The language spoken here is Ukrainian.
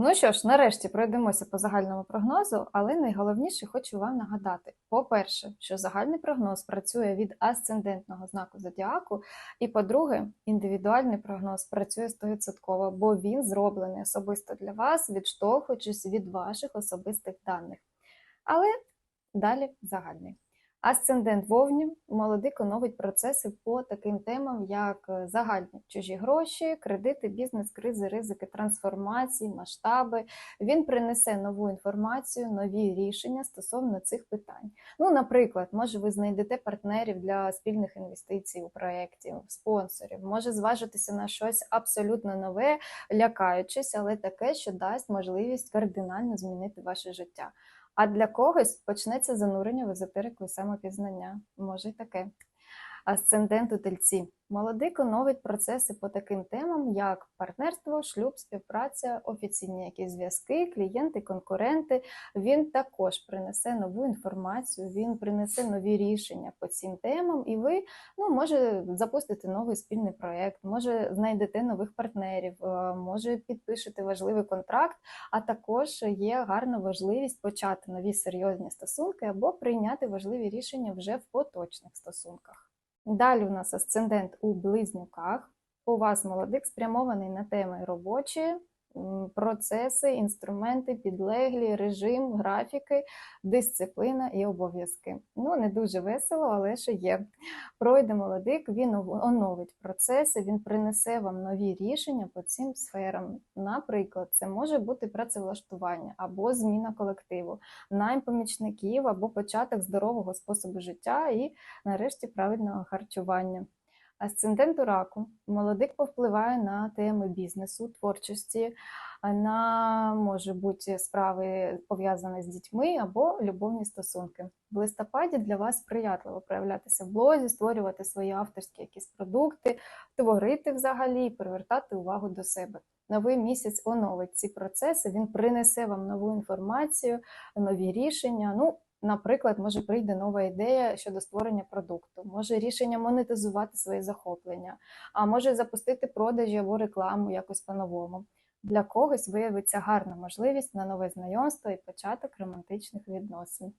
Ну що ж, нарешті пройдемося по загальному прогнозу, але найголовніше хочу вам нагадати: по-перше, що загальний прогноз працює від асцендентного знаку зодіаку, і по-друге, індивідуальний прогноз працює 100%, бо він зроблений особисто для вас, відштовхуючись від ваших особистих даних. Але далі загальний. Асцендент вовні молодик оновить процеси по таким темам, як е, загальні чужі гроші, кредити, бізнес, кризи, ризики, трансформації, масштаби. Він принесе нову інформацію, нові рішення стосовно цих питань. Ну, наприклад, може, ви знайдете партнерів для спільних інвестицій у проєкті, спонсорів, може зважитися на щось абсолютно нове, лякаючись, але таке, що дасть можливість кардинально змінити ваше життя. А для когось почнеться занурення в езотерику і самопізнання. Може й таке. Асцендент у тельці. Молодик оновить процеси по таким темам, як партнерство, шлюб, співпраця, офіційні якісь зв'язки, клієнти, конкуренти. Він також принесе нову інформацію, він принесе нові рішення по цим темам, і ви ну, може запустите новий спільний проєкт, може знайдете нових партнерів, е, може підпишете важливий контракт, а також є гарна можливість почати нові серйозні стосунки або прийняти важливі рішення вже в поточних стосунках. Далі у нас асцендент у близнюках. У вас молодик спрямований на теми робочі, процеси, інструменти, підлеглі, режим, графіки, дисципліна і обов'язки. Ну, не дуже весело, але ще є. Пройде молодик, він оновить процеси, він принесе вам нові рішення по цим сферам. Наприклад, це може бути працевлаштування або зміна колективу, найм помічників або початок здорового способу життя і нарешті правильного харчування. Асцендент у раку. Молодик повпливає на теми бізнесу, творчості, на може бути справи пов'язані з дітьми або любовні стосунки. В листопаді для вас сприятливо проявлятися в блозі, створювати свої авторські якісь продукти, творити взагалі і привертати увагу до себе. Новий місяць оновить ці процеси, він принесе вам нову інформацію, нові рішення. Ну, Наприклад, може прийде нова ідея щодо створення продукту, може рішення монетизувати свої захоплення, а може запустити продажі або рекламу якось по-новому. Для когось виявиться гарна можливість на нове знайомство і початок романтичних відносин.